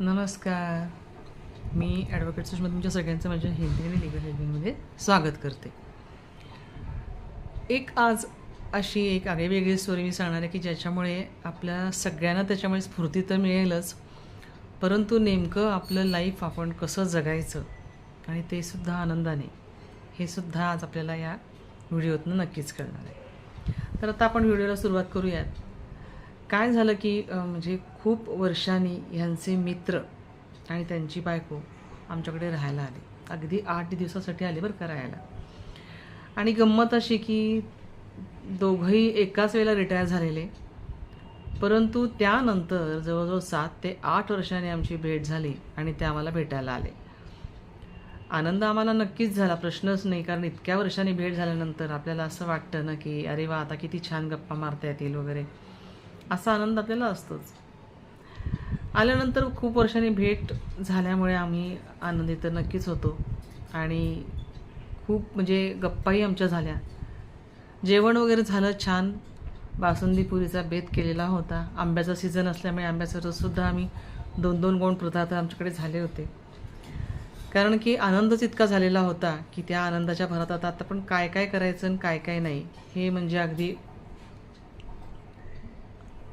नमस्कार. मी ॲडव्होकेट सुषमा तुमच्या सगळ्यांचं माझ्या हिंदी आणि लिगल हेल्पिंगमध्ये स्वागत करते. एक आज अशी एक आगळीवेगळी स्टोरी मी सांगणार आहे की ज्याच्यामुळे आपल्या सगळ्यांना त्याच्यामुळे स्फूर्ती तर मिळेलच परंतु नेमकं आपलं लाईफ आपण कसं जगायचं आणि ते सुद्धा आनंदाने हे सुद्धा आज आपल्याला या व्हिडिओतनं नक्कीच कळणार आहे. तर आता आपण व्हिडिओला सुरुवात करूयात. काय झालं की म्हणजे खूप वर्षांनी ह्यांचे मित्र आणि त्यांची बायको आमच्याकडे राहायला आले. अगदी आठ दिवसासाठी आले बरं का राहायला. आणि गंमत अशी की दोघंही एकाच वेळेला रिटायर झालेले. परंतु त्यानंतर जवळजवळ सात ते आठ वर्षांनी आमची भेट झाली आणि ते आम्हाला भेटायला आले. आनंद आम्हाला नक्कीच झाला प्रश्नच नाही कारण इतक्या वर्षांनी भेट झाल्यानंतर आपल्याला असं वाटतं ना की अरे वा आता किती छान गप्पा मारता येतील वगैरे. असा आनंद आपल्याला असतोच. आल्यानंतर खूप वर्षांनी भेट झाल्यामुळे आम्ही आनंदित तर नक्कीच होतो. आणि खूप म्हणजे गप्पाही आमच्या झाल्या. जेवण वगैरे झालं छान. बासुंदी पुरीचा बेत केलेला होता. आंब्याचा सीझन असल्यामुळे आंब्याचा रससुद्धा आम्ही दोन दोन गोण पदार्थ आमच्याकडे झाले होते. कारण की आनंदच इतका झालेला होता की त्या आनंदाच्या भरात आता आता पण काय काय करायचं आणि काय काय नाही हे म्हणजे अगदी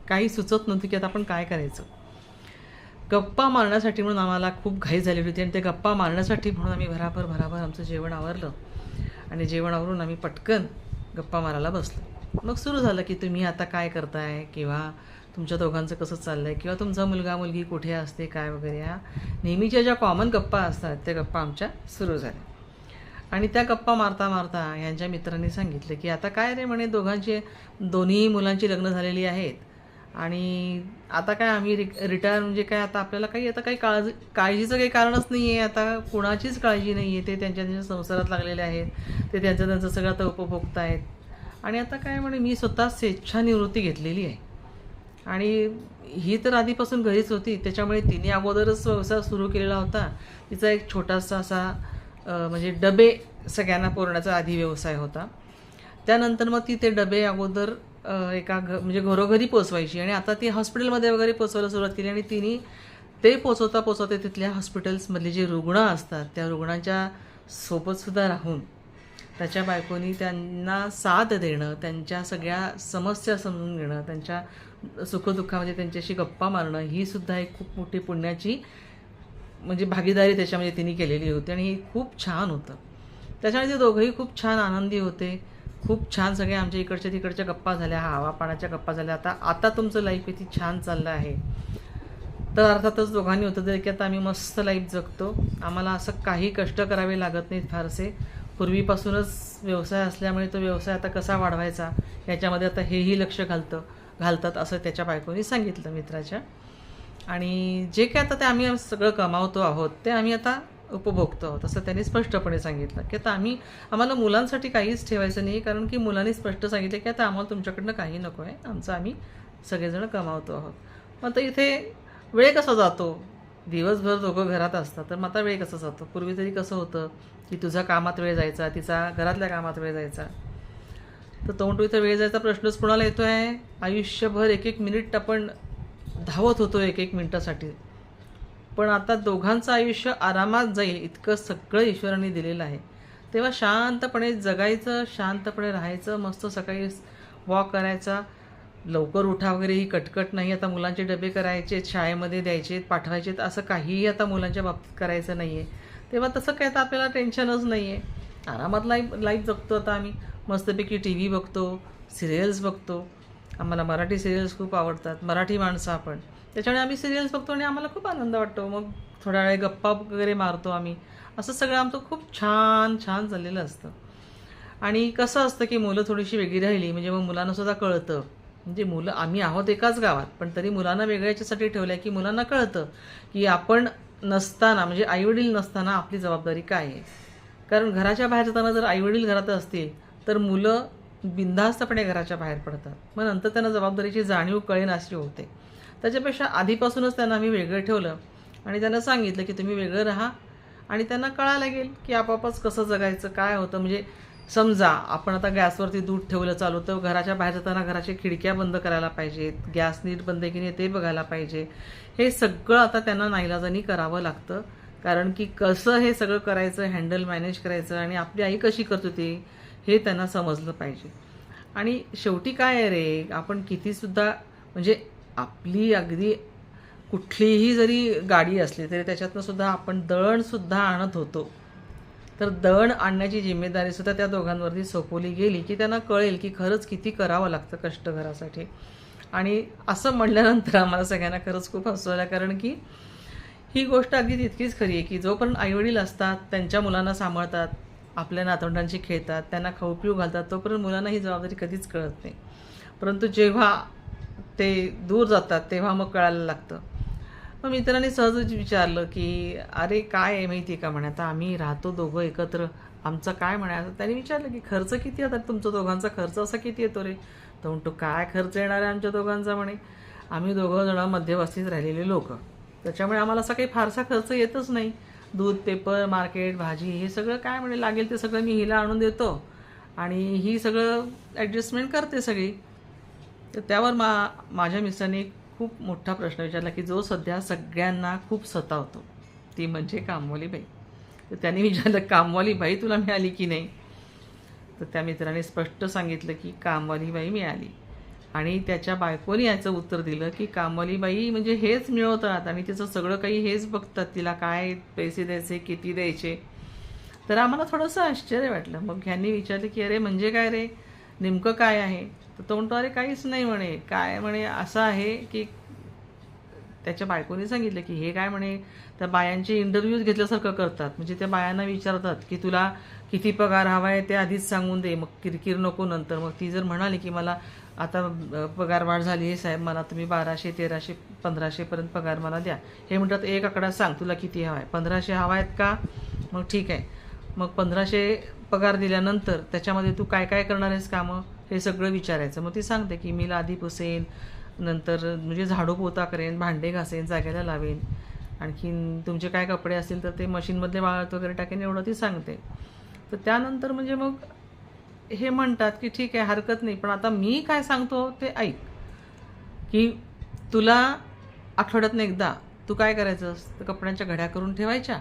काही सुचत नव्हतं की आता आपण काय करायचं. गप्पा मारण्यासाठी म्हणून आम्हाला खूप घाई झालेली होती आणि ते गप्पा मारण्यासाठी म्हणून आम्ही भराभर भराभर आमचं जेवण आवरलं. आणि जेवण आवरून आम्ही पटकन गप्पा मारायला बसलो. मग सुरू झालं की तुम्ही आता काय करताय किंवा तुमच्या दोघांचं कसं चाललं आहे किंवा तुमचा मुलगा मुलगी कुठे असते काय वगैरे ह्या नेहमीच्या ज्या कॉमन गप्पा असतात त्या गप्पा आमच्या सुरू झाल्या. आणि त्या गप्पा मारता मारता यांच्या मित्रांनी सांगितलं की आता काय रे म्हणे दोघांचे दोन्ही मुलांची लग्न झालेली आहेत. आणि आता काय आम्ही रि रिटायर म्हणजे काय आता आपल्याला काही आता काही काळजी काळजीचं काही कारणच नाही आहे आता कुणाचीच काळजी नाही आहे ते त्यांच्या त्यांच्या संसारात लागलेले आहेत. ते त्यांचं त्यांचं सगळं आता उपभोगत आहेत आणि आता काय म्हणे मी स्वतः स्वेच्छानिवृत्ती घेतलेली आहे. आणि ही तर आधीपासून घरीच होती. त्याच्यामुळे तिने अगोदरच व्यवसाय सुरू केलेला होता. तिचा एक छोटासा असा म्हणजे डबे सगळ्यांना पुरण्याचा आधी व्यवसाय होता. त्यानंतर मग ती ते डबे अगोदर एका घ म्हणजे घरोघरी पोचवायची. आणि आता ती हॉस्पिटलमध्ये वगैरे पोचवायला सुरुवात केली आणि तिने ते पोचवता पोचवता तिथल्या हॉस्पिटल्समधले जे रुग्ण असतात त्या रुग्णांच्या सोबतसुद्धा राहून त्याच्या बायकोनी त्यांना साथ देणं त्यांच्या सगळ्या समस्या समजून घेणं त्यांच्या सुखदुःखामध्ये त्यांच्याशी गप्पा मारणं ही सुद्धा एक खूप मोठी पुण्याची म्हणजे भागीदारी त्याच्यामध्ये तिने केलेली होती. आणि हे खूप छान होतं. त्याच्यामुळे ते दोघंही खूप छान आनंदी होते. खूप छान सगळे आमच्या इकडच्या तिकडच्या गप्पा झाल्या हवा पाण्याच्या गप्पा झाल्या. आता आता तुमचं लाईफ किती छान चाललं आहे. तर अर्थातच दोघांनी होतं तरी की आता आम्ही मस्त लाईफ जगतो. आम्हाला असं काही कष्ट करावे लागत नाहीत फारसे. पूर्वीपासूनच व्यवसाय असल्यामुळे तो व्यवसाय आता कसा वाढवायचा याच्यामध्ये आता हेही लक्ष घालतं घालतात असं त्याच्या बायकोनी सांगितलं मित्राच्या. आणि जे काय आता ते आम्ही सगळं कमावतो आहोत ते आम्ही आता उपभोगतो. आहोत असं त्यांनी स्पष्टपणे सांगितलं की आता आम्ही आम्हाला मुलांसाठी काहीच ठेवायचं नाही कारण की मुलांनी स्पष्ट सांगितलं की आता आम्हाला तुमच्याकडनं काही नको आहे. आमचं आम्ही सगळेजण कमावतो आहोत. मग आता इथे वेळ कसा जातो? दिवसभर दोघं घरात असतात तर मग आता वेळ कसा जातो? पूर्वी तरी कसं होतं की तुझा कामात वेळ जायचा तिचा घरातल्या कामात वेळ जायचा? तर तो इथं वेळ जायचा प्रश्नच कुणाला येतो आहे आयुष्यभर एक एक मिनिट आपण धावत होतो एक एक मिनिटासाठी. पण आता दोघांचं आयुष्य आरामात जाईल इतकं सगळं ईश्वराने दिलेलं आहे. तेव्हा शांतपणे जगायचं शांतपणे राहायचं मस्त सकाळी वॉक करायचा. लवकर उठा वगैरे ही कटकट नाही. आता मुलांचे डबे करायचे शाळेमध्ये द्यायचे पाठवायचे असं काहीही आता मुलांच्या बाबतीत करायचं नाही आहे तेव्हा तसं काय तर आपल्याला टेन्शनच नाही आहे आरामात लाईफ लाईफ जगतो आता आम्ही. मस्तपैकी टी व्ही बघतो सिरियल्स बघतो. आम्हाला मराठी सिरियल्स खूप आवडतात. मराठी माणसं आपण. त्याच्यामुळे आम्ही सिरियल्स बघतो आणि आम्हाला खूप आनंद वाटतो. मग थोड्या वेळ गप्पा वगैरे मारतो आम्ही. असं सगळं आमचं खूप छान छान झालेलं असतं. आणि कसं असतं की मुलं थोडीशी वेगळी राहिली म्हणजे मग मुलांना सुद्धा कळतं. म्हणजे मुलं आम्ही आहोत एकाच गावात पण तरी मुलांना वेगळ्या याच्यासाठी ठेवलं आहे की मुलांना कळतं की आपण नसताना म्हणजे आईवडील नसताना आपली जबाबदारी काय आहे. कारण घराच्या बाहेर जाताना जर आईवडील घरात असतील तर मुलं बिनधास्तपणे घराच्या बाहेर पडतात. मग नंतर त्यांना जबाबदारीची जाणीव कळेन अशी होते. त्याच्यापेक्षा आधीपासूनच त्यांना आम्ही वेगळं ठेवलं. आणि त्यांना सांगितलं की तुम्ही वेगळं राहा. आणि त्यांना कळायला लागेल की आपापच कसं जगायचं काय होतं. म्हणजे समजा आपण आता गॅसवरती दूध ठेवलं चालू तर घराच्या बाहेर जाताना घराच्या खिडक्या बंद करायला पाहिजेत. गॅस नीट बंद की नाही ते बघायला पाहिजे. हे सगळं आता त्यांना नाईलाजानी करावं लागतं. कारण की कसं हे सगळं करायचं हँडल मॅनेज करायचं आणि आपली आई कशी करत होती हे त्यांना समजलं पाहिजे. आणि शेवटी काय आहे रे? आपण कितीसुद्धा म्हणजे आपली अगदी कुठलीही जरी गाडी असली तरी त्याच्यातनं सुद्धा आपण दळणसुद्धा आणत होतो. तर दळण आणण्याची जिम्मेदारीसुद्धा त्या दोघांवरती सोपवली गेली की त्यांना कळेल की खरंच किती करावं लागतं कष्ट घरासाठी. आणि असं म्हणल्यानंतर आम्हाला सगळ्यांना खरंच खूप हसवलं कारण की ही गोष्ट अगदी तितकीच खरी आहे की जोपर्यंत आईवडील असतात त्यांच्या मुलांना सांभाळतात आपल्या नातवंडांशी खेळतात त्यांना खाऊ पिऊ घालतात तोपर्यंत मुलांना ही जबाबदारी कधीच कळत नाही. परंतु जेव्हा ते दूर जातात तेव्हा मग कळायला लागतं. मग मित्रांनी सहजच विचारलं की अरे काय आहे माहिती आहे का? म्हणे आता आम्ही राहतो दोघं एकत्र. आमचं काय म्हणे? आता त्यांनी विचारलं की खर्च किती येतात तुमचा दोघांचा खर्च असा किती येतो रे? तर म्हणतो काय खर्च येणार आहे आमच्या दोघांचा? म्हणे. आम्ही दोघं जण मध्यवस्तीत राहिलेले लोक. त्याच्यामुळे आम्हाला असा काही फारसा खर्च येतच नाही. दूध पेपर मार्केट भाजी हे सगळं काय म्हणे लागेल ते सगळं मी हिला आणून देतो. आणि ही सगळं ॲडजस्टमेंट करते सगळी. तर त्यावर मा माझ्या मिसाने खूप मोठा प्रश्न विचारला की जो सध्या सगळ्यांना खूप सतावतो ती म्हणजे कामवाली बाई तर त्यांनी विचारलं कामवाली बाई तुला मिळाली की नाही? तर त्या मित्राने स्पष्ट सांगितलं की कामवाली बाई मिळाली. आणि त्याच्या बायकोने याचं उत्तर दिलं की कामवाली बाई म्हणजे हेच मिळवतात आणि तिचं सगळं काही हेच बघतात तिला काय पैसे द्यायचे किती द्यायचे. तर आम्हाला थोडंसं आश्चर्य वाटलं. मग ह्यांनी विचारलं की अरे म्हणजे काय रे? नेमकं काय आहे? तर तो म्हणतो अरे काहीच नाही म्हणे. काय म्हणे? असं आहे की त्याच्या बायकोने सांगितलं की हे काय म्हणे? त्या बायांचे इंटरव्ह्यूज घेतल्यासारखं करतात. म्हणजे त्या बायांना विचारतात की तुला किती पगार हवा आहे ते आधीच सांगून दे. मग किरकिर नको नंतर. मग ती जर म्हणाली की मला आता पगार वाढ झाली आहे साहेब मला तुम्ही बाराशे तेराशे पंधराशेपर्यंत पगार मला द्या. हे म्हणतात एक आकडा सांग तुला किती हवा आहे पंधराशे हवा आहेत का? मग ठीक आहे. मग पंधराशे पगार दिल्यानंतर त्याच्यामध्ये तू काय काय करणार आहेस कामं? हे सगळं विचारायचं. मग ती सांगते की मी लादी पुसेन नंतर म्हणजे झाडू पोता करेन भांडे घासेन जागेला लावेन. आणखीन तुमचे काय कपडे असतील तर ते मशीनमधले वाळत वगैरे टाकेन एवढं ती सांगते. तर त्यानंतर म्हणजे मग हे म्हणतात की ठीक आहे हरकत नाही. पण आता मी काय सांगतो ते ऐक. की तुला आठवड्यातनं एकदा तू काय करायचंस? तर कपड्यांच्या घड्या करून ठेवायच्या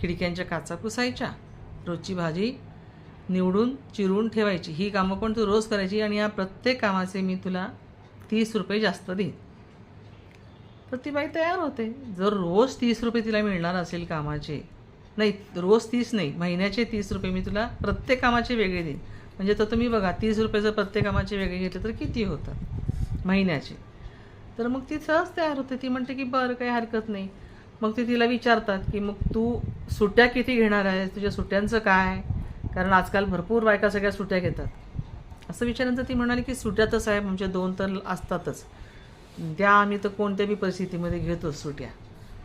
खिडक्यांच्या काचा पुसायच्या रोजची भाजी निवडून चिरून ठेवायची. ही कामं पण तू रोज करायची आणि या प्रत्येक कामाचे मी तुला तीस रुपये जास्त देईन. तर ती बाई तयार होते. जर रोज तीस रुपये तिला मिळणार असेल कामाचे नाही रोज तीस नाही महिन्याचे तीस रुपये मी तुला प्रत्येक कामाचे वेगळे देईन. म्हणजे तर तुम्ही बघा तीस रुपये जर प्रत्येक कामाचे वेगळे घेतले तर किती होतात? महिन्याचे. तर मग ती सहज तयार होते. ती म्हणते की बरं काही हरकत नाही. मग ते तिला विचारतात की मग तू सुट्ट्या किती घेणार आहेस? तुझ्या सुट्ट्यांचं काय? कारण आजकाल भरपूर बायका सगळ्या सुट्ट्या घेतात. असं विचारल्यानंतर ती म्हणाली की सुट्ट्या तर साहेब आमच्या दोन तर असतातच. त्या आम्ही तर कोणत्या बी परिस्थितीमध्ये घेतोच सुट्ट्या.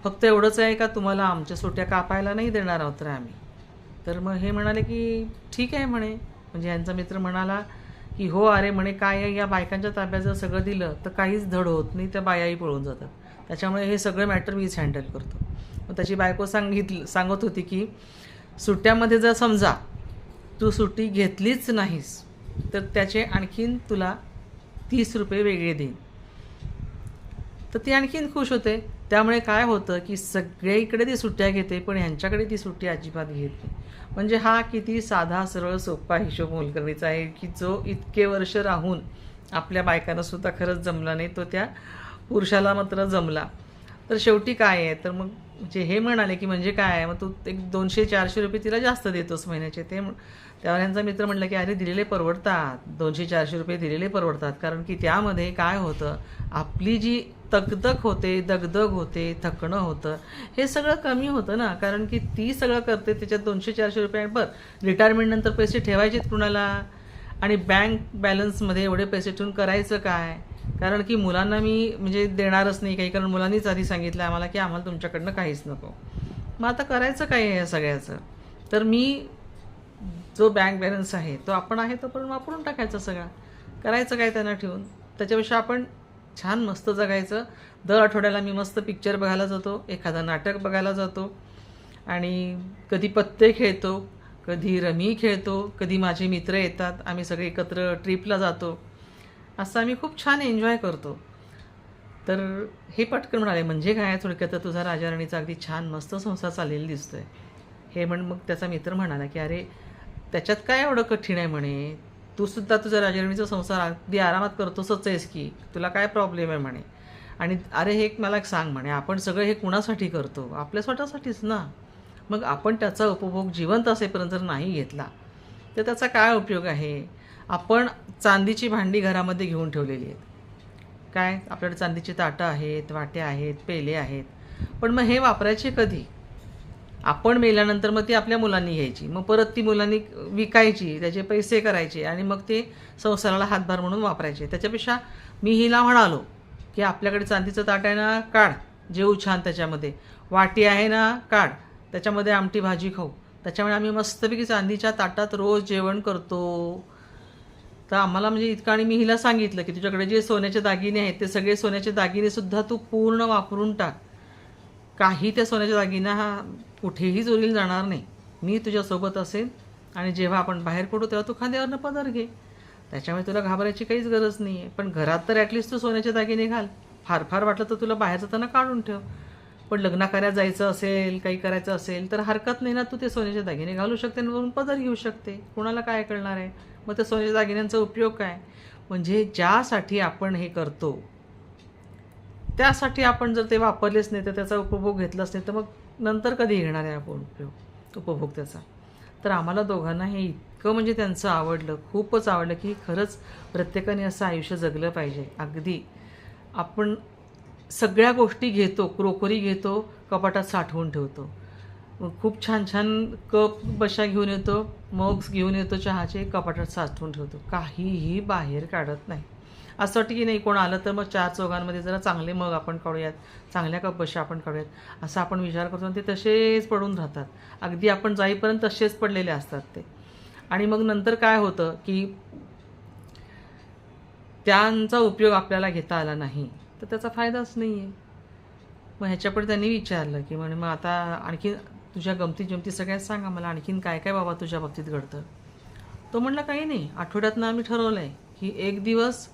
फक्त एवढंच आहे का तुम्हाला आमच्या सुट्ट्या कापायला नाही देणार आहोत रे आम्ही? तर मग हे म्हणाले की ठीक आहे म्हणे. म्हणजे यांचा मित्र म्हणाला की हो अरे म्हणे काय या बायकांच्या ताब्यात जर सगळं दिलं तर काहीच धड होत नाही त्या बायाही पळून जातात. त्याच्यामुळे हे सगळं मॅटर मीच हँडल करतो. मग त्याची बायको सांगितलं सांगत होती की सुट्ट्यामध्ये जर समजा तू सुट्टी घेतलीच नाहीस तर त्याचे आणखीन तुला तीस रुपये वेगळे देईन. तर ती आणखीन खुश होते. त्यामुळे काय होतं की सगळीकडे ती सुट्ट्या घेते पण ह्यांच्याकडे ती सुट्टी अजिबात घेत नाही. म्हणजे हा किती साधा सरळ सोपा हिशोब मोलकर्णीचा आहे की जो इतके वर्ष राहून आपल्या बायकांना सुद्धा खरंच जमला नाही तो त्या पुरुषाला मात्र जमला. तर शेवटी काय आहे? तर मग म्हणजे हे म्हणाले की म्हणजे काय आहे? मग तू एक दोनशे चारशे रुपये तिला जास्त देतोस महिन्याचे. ते त्यावर यांचा मित्र म्हटलं की अरे दिलेले परवडतात. दोनशे चारशे रुपये दिलेले परवडतात. कारण की त्यामध्ये काय होतं? आपली जी तकदक होते दगदग होते थकणं होतं हे सगळं कमी होतं ना. कारण की ती सगळं करते त्याच्यात दोनशे चारशे रुपये. बरं रिटायरमेंटनंतर पैसे ठेवायचेत कुणाला? आणि बँक बॅलन्समध्ये एवढे पैसे ठेवून करायचं काय? कारण की मुलांना मी म्हणजे देणारच नाही काही कारण मुलांनीच आधी सांगितलं आम्हाला की आम्हाला तुमच्याकडनं काहीच नको. मग आता करायचं काय आहे या सगळ्याचं? तर मी जो बँक बॅलन्स आहे तो आपण आहे तोपर्यंत वापरून टाकायचा सगळा. करायचं काय त्यांना ठेवून? त्याच्यापेक्षा आपण छान मस्त जगायचं. दर आठवड्याला मी मस्त पिक्चर बघायला जातो एखादं नाटक बघायला जातो. आणि कधी पत्ते खेळतो कधी रमी खेळतो कधी माझे मित्र येतात आम्ही सगळे एकत्र ट्रिपला जातो. असं आम्ही खूप छान एन्जॉय करतो. तर हे पटकन म्हणाले म्हणजे काय? थोडक्यात तर तुझा राजाराणीचा अगदी छान मस्त संसार चाललेला आहे हे म्हण मग त्याचा मित्र म्हणाला की अरे त्याच्यात काय एवढं कठीण आहे म्हणे? तूसुद्धा तुझ्या राजाराणीचा संसार अगदी आरामात करतोसच आहेस की. तुला काय प्रॉब्लेम आहे म्हणे? आणि अरे हे एक मला एक सांग म्हणे आपण सगळं हे कुणासाठी करतो? आपल्या स्वतःसाठीच ना? मग आपण त्याचा उपभोग जिवंत असेपर्यंत जर नाही घेतला तर त्याचा काय उपयोग आहे? आपण चांदीची भांडी घरामध्ये घेऊन ठेवलेली आहेत. काय? आपल्याकडे चांदीची ताटं आहेत वाट्या आहेत पेले आहेत. पण मग हे वापरायचे कधी? आपण मेल्यानंतर मग ती आपल्या मुलांनी घ्यायची. मग परत ती मुलांनी विकायची त्याचे पैसे करायचे आणि मग ते संसाराला हातभार म्हणून वापरायचे. त्याच्यापेक्षा मी हिला म्हणालो की आपल्याकडे चांदीचं ताट आहे ना काढ. जेऊ छान त्याच्यामध्ये. वाटी आहे ना काढ. त्याच्यामध्ये आमटी भाजी खाऊ. त्याच्यामुळे आम्ही मस्तपैकी चांदीच्या ताटात रोज जेवण करतो. तर आम्हाला म्हणजे इतकं आणि मी हिला सांगितलं की तुझ्याकडे जे सोन्याचे दागिने आहेत ते सगळे सोन्याचे दागिनेसुद्धा तू पूर्ण वापरून टाक. काही त्या सोन्याच्या दागिना हा कुठेही चोरीला जाणार नाही. मी तुझ्यासोबत असेल आणि जेव्हा आपण बाहेर पडू तेव्हा तू खांद्यावरनं पदर घे. त्याच्यामुळे तुला घाबरायची काहीच गरज नाही आहे पण घरात तर ॲटलिस्ट तू सोन्याचे दागिने घाल. फार फार वाटलं तर तुला बाहेर जाताना काढून ठेव. पण लग्नाकार्या जायचं असेल काही करायचं असेल तर हरकत नाही ना. तू ते सोन्याचे दागिने घालू शकते आणि वरून पदर घेऊ शकते. कुणाला काय कळणार आहे? मग त्या सोन्याच्या दागिन्यांचा उपयोग काय? म्हणजे ज्यासाठी आपण हे करतो त्यासाठी आपण जर ते वापरलेच नाही तर त्याचा उपभोग घेतलाच नाही तर मग नंतर कधी घेणार आहे आपण उपयोग? उपभोग त्याचा. तर आम्हाला दोघांना हे इतकं म्हणजे त्यांचं आवडलं खूपच आवडलं की खरंच प्रत्येकाने असं आयुष्य जगलं पाहिजे. अगदी. आपण सगळ्या गोष्टी घेतो क्रोकरी घेतो कपाटात साठवून ठेवतो. खूप छान छान कप बशा घेऊन येतो मग्स घेऊन येतो चहाचे कपाटात साठवून ठेवतो. काहीही बाहेर काढत नाही. असं वाटतं की नाही कोण आलं तर मग चार चौघांमध्ये जरा चांगले मग आपण काढूयात चांगल्या कप बशा आपण काढूयात असं आपण विचार करतो आणि ते तसेच पडून राहतात. अगदी आपण जाईपर्यंत तसेच पडलेले असतात ते. आणि मग नंतर काय होतं की त्यांचा उपयोग आपल्याला घेता आला नाही. तर त्याचा फायदाच नाही आहे मग ह्याच्यापुढे त्यांनी विचारलं की म्हणे मग आता आणखी तुझ्या गमती जमती सगळ्यात सांगा मला आणखीन काय काय बाबा तुझ्या बाबतीत घडतं? तो म्हणला काही नाही. आठवड्यातनं आम्ही ठरवलं आहे की एक दिवस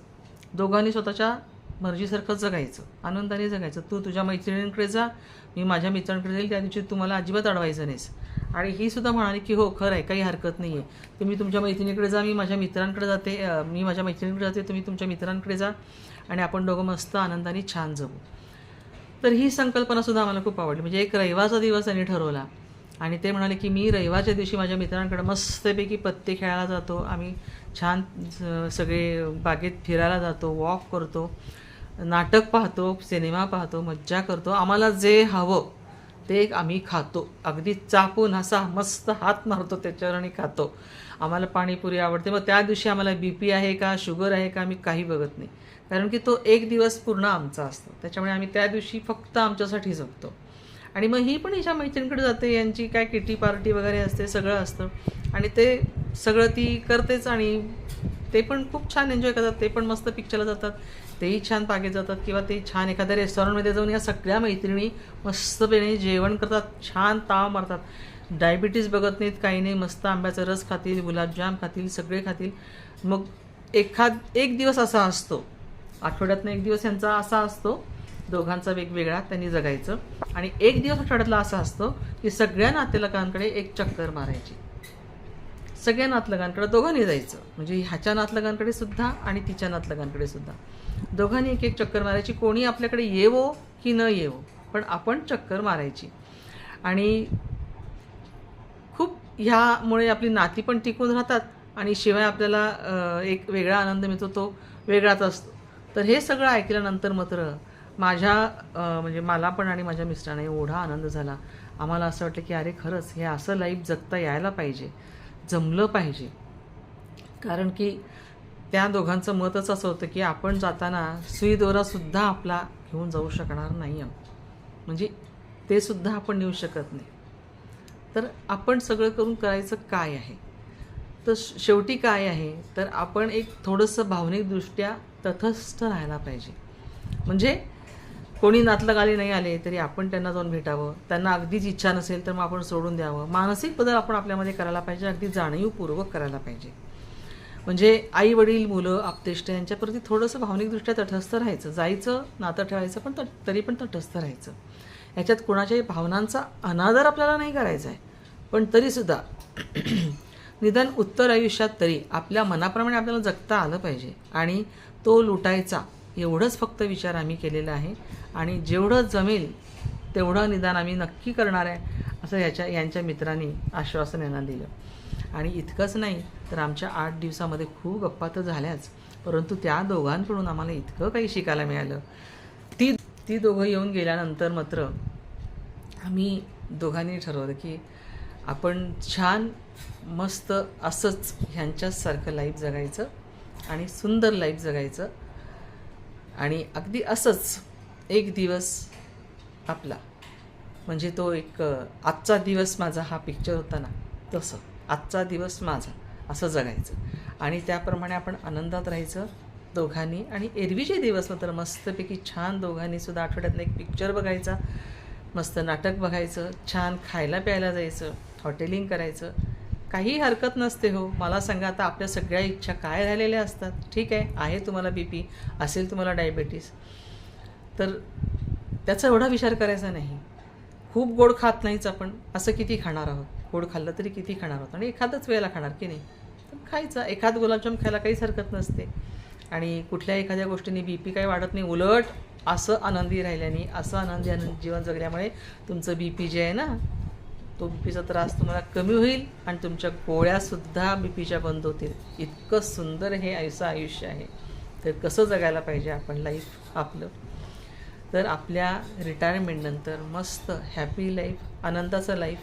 दोघांनी स्वतःच्या मर्जीसारखं जगायचं. आनंदाने जगायचं. तू तुझ्या मैत्रिणींकडे जा मी माझ्या मित्रांकडे जाईल त्या दिवशी तुम्हाला अजिबात अडवायचं नाहीस. आणि ही सुद्धा म्हणाली की हो खरं आहे काही हरकत नाही आहे तुम्ही तुमच्या मैत्रिणीकडे जा मी माझ्या मित्रांकडे जाते मी माझ्या मैत्रिणीकडे जाते तुम्ही तुमच्या मित्रांकडे जा. आणि आपण दोघं मस्त आनंदाने छान जगू. तर ही संकल्पनासुद्धा आम्हाला खूप आवडली. म्हणजे एक रविवारचा दिवस त्यांनी ठरवला. आणि ते म्हणाले की मी रविवारच्या दिवशी माझ्या मित्रांकडे मस्तपैकी पत्ते खेळायला जातो. आम्ही छान सगळे बागेत फिरायला जातो वॉक करतो नाटक पाहतो सिनेमा पाहतो मज्जा करतो. आम्हाला जे हवं ते आम्ही खातो. अगदी चापून असा मस्त हात मारतो त्याच्यावर आणि खातो. आम्हाला पाणीपुरी आवडते. मग त्या दिवशी आम्हाला बी पी आहे का शुगर आहे का आम्ही काही बघत नाही. कारण की तो एक दिवस पूर्ण आमचा असतो. त्याच्यामुळे आम्ही त्या दिवशी फक्त आमच्यासाठी जगतो आणि मग ही पण हिच्या मैत्रिणीकडे जाते यांची काय किटी पार्टी वगैरे असते सगळं असतं. आणि ते सगळं ती करतेच आणि ते पण खूप छान एन्जॉय करतात. ते पण मस्त पिक्चरला जातात. तेही छान पागे जातात किंवा ते छान एखाद्या रेस्टॉरंटमध्ये जाऊन या सगळ्या मैत्रिणी मस्तपणे जेवण करतात छान ताव मारतात. डायबिटीज बघत नाहीत काही नाही मस्त आंब्याचा रस खातील गुलाबजाम खातील सगळे खातील. मग एखाद एक दिवस असा असतो आठवड्यातनं एक दिवस यांचा असा असतो दोघांचा वेगवेगळा त्यांनी जगायचं. आणि एक दिवस आठवड्यातला असा असतो की सगळ्या नातेलकांकडे एक चक्कर मारायची. सगळ्या नातलगांकडे दोघांनी जायचं. म्हणजे ह्याच्या नातलगांकडे सुद्धा आणि तिच्या नातलगांकडे सुद्धा. दोघांनी एक एक चक्कर मारायची. कोणी आपल्याकडे येवो की न येवो पण आपण चक्कर मारायची. आणि खूप ह्यामुळे आपली नाती पण टिकून राहतात आणि शिवाय आपल्याला एक वेगळा आनंद मिळतो तो वेगळाच असतो. तर हे सगळं ऐकल्यानंतर मात्र माझ्या म्हणजे मला पण आणि माझ्या मिस्टरांना एवढा आनंद झाला. आम्हाला असं वाटलं की अरे खरंच हे असं लाईफ जगता यायला पाहिजे जमलं पाहिजे. कारण की त्या दोघांचं मतच असं होतं की आपण जाताना सुईदोरासुद्धा आपला घेऊन जाऊ शकणार नाही आहोत. म्हणजे ते सुद्धा आपण नेऊ शकत नाही. तर आपण सगळं करून करायचं काय आहे? तर श- शेवटी काय आहे? तर आपण एक थोडंसं भावनिकदृष्ट्या तटस्थ राहायला पाहिजे. म्हणजे कोणी नातलगाली नाही आले तरी आपण त्यांना जाऊन भेटावं. त्यांना अगदीच इच्छा नसेल तर मग आपण सोडून द्यावं. मानसिक बदल आपण आपल्यामध्ये करायला पाहिजे अगदी जाणीवपूर्वक करायला पाहिजे. म्हणजे आई वडील मुलं आपतेष्ट यांच्याप्रती थोडंसं भावनिकदृष्ट्या तटस्थ राहायचं. जायचं नातं ठेवायचं पण तट तरी पण तटस्थ राहायचं. याच्यात कोणाच्याही भावनांचा अनादर आपल्याला नाही करायचा आहे. पण तरीसुद्धा निदान उत्तर आयुष्यात तरी आपल्या मनाप्रमाणे आपल्याला जगता आलं पाहिजे. आणि तो लुटायचा एवढंच फक्त विचार आम्ही केलेला आहे. आणि जेवढं जमेल तेवढं निदान आम्ही नक्की करणार आहे असं याच्या यांच्या मित्रांनी आश्वासन यांना दिलं. आणि इतकंच नाही तर आमच्या आठ दिवसामध्ये खूप गप्पा तर झाल्याच परंतु त्या दोघांकडून आम्हाला इतकं काही शिकायला मिळालं. ती ती दोघं येऊन गेल्यानंतर मात्र आम्ही दोघांनी ठरवलं की आपण छान मस्त असंच ह्यांच्याचसारखं लाईफ जगायचं. आणि सुंदर लाईफ जगायचं. आणि अगदी असंच एक दिवस आपला म्हणजे तो एक आजचा दिवस माझा हा पिक्चर होता ना तसं. आजचा दिवस माझा असं जगायचं. आणि त्याप्रमाणे आपण आनंदात राहायचं दोघांनी. आणि एरवीचे दिवस मात्र मस्तपैकी छान दोघांनी सुद्धा आठवड्यातनं एक पिक्चर बघायचा. मस्त नाटक बघायचं छान खायला प्यायला जायचं हॉटेलिंग करायचं. काही हरकत नसते हो. मला सांगा आता आपल्या सगळ्या इच्छा काय राहिलेल्या असतात? ठीक आहे आहे तुम्हाला बी पी असेल तुम्हाला डायबेटीस तर त्याचा एवढा विचार करायचा नाही. खूप गोड खात नाहीच आपण. असं किती खाणार आहोत? गोड खाल्लं तरी किती खाणार आहोत? आणि एखादच वेळेला खाणार की नाही? तर खायचं. एखाद गुलाबजाम खायला काहीच हरकत नसते. आणि कुठल्या एखाद्या गोष्टीने बी पी काही वाढत नाही. उलट असं आनंदी राहिल्याने असं आनंदी आनंद जीवन जगल्यामुळे तुमचं बी पी जे आहे ना तो पीचा त्रास तुम्हाला कमी होईल आणि तुमच्या गोळ्यासुद्धा बी पीच्या बंद होतील. इतकं सुंदर हे ऐसं आयुष्य आहे. तर कसं जगायला पाहिजे आपण लाईफ आपलं? तर आपल्या रिटायरमेंटनंतर मस्त हॅपी लाईफ आनंदाचं लाईफ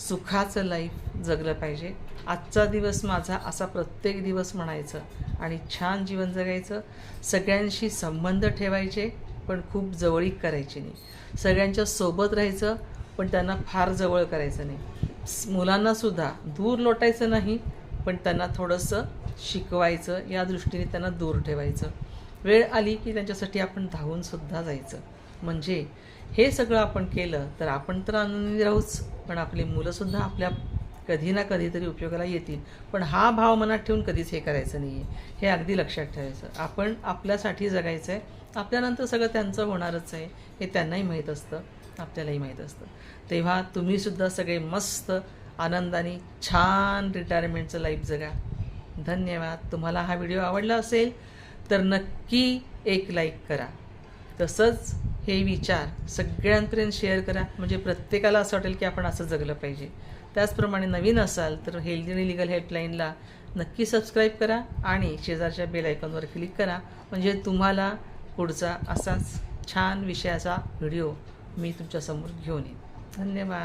सुखाचं लाईफ जगलं पाहिजे. आजचा दिवस माझा असा प्रत्येक दिवस म्हणायचं आणि छान जीवन जगायचं. सगळ्यांशी संबंध ठेवायचे पण खूप जवळीक करायची नाही. सगळ्यांच्या सोबत राहायचं पण त्यांना फार जवळ करायचं नाही. मुलांनासुद्धा दूर लोटायचं नाही पण त्यांना थोडंसं शिकवायचं या दृष्टीने त्यांना दूर ठेवायचं. वेळ आली की त्यांच्यासाठी आपण धावूनसुद्धा जायचं. म्हणजे हे सगळं आपण केलं तर आपण तर आनंदी राहूच पण आपली मुलंसुद्धा आपल्या कधी ना कधीतरी उपयोगाला येतील. पण हा भाव मनात ठेवून कधीच हे करायचं नाही आहे हे अगदी लक्षात ठेवायचं. आपण आपल्यासाठी जगायचं आहे आपल्यानंतर सगळं त्यांचं होणारच आहे हे त्यांनाही माहीत असतं. आपल्यालाही माहीत असतं. तेव्हा तुम्हीसुद्धा सगळे मस्त आनंदाने छान रिटायरमेंटचं लाईफ जगा. धन्यवाद. तुम्हाला हा व्हिडिओ आवडला असेल तर नक्की एक लाईक करा. तसंच हे विचार सगळ्यांपर्यंत शेअर करा. म्हणजे प्रत्येकाला असं वाटेल की आपण असं जगलं पाहिजे. त्याचप्रमाणे नवीन असाल तर हेल्दी आणि लिगल हेल्पलाईनला नक्की सबस्क्राईब करा आणि शेजारच्या बेल आयकॉनवर क्लिक करा. म्हणजे तुम्हाला पुढचा असाच छान विषयाचा व्हिडिओ मी तुमच्यासमोर घेऊन येईन. धन्यवाद.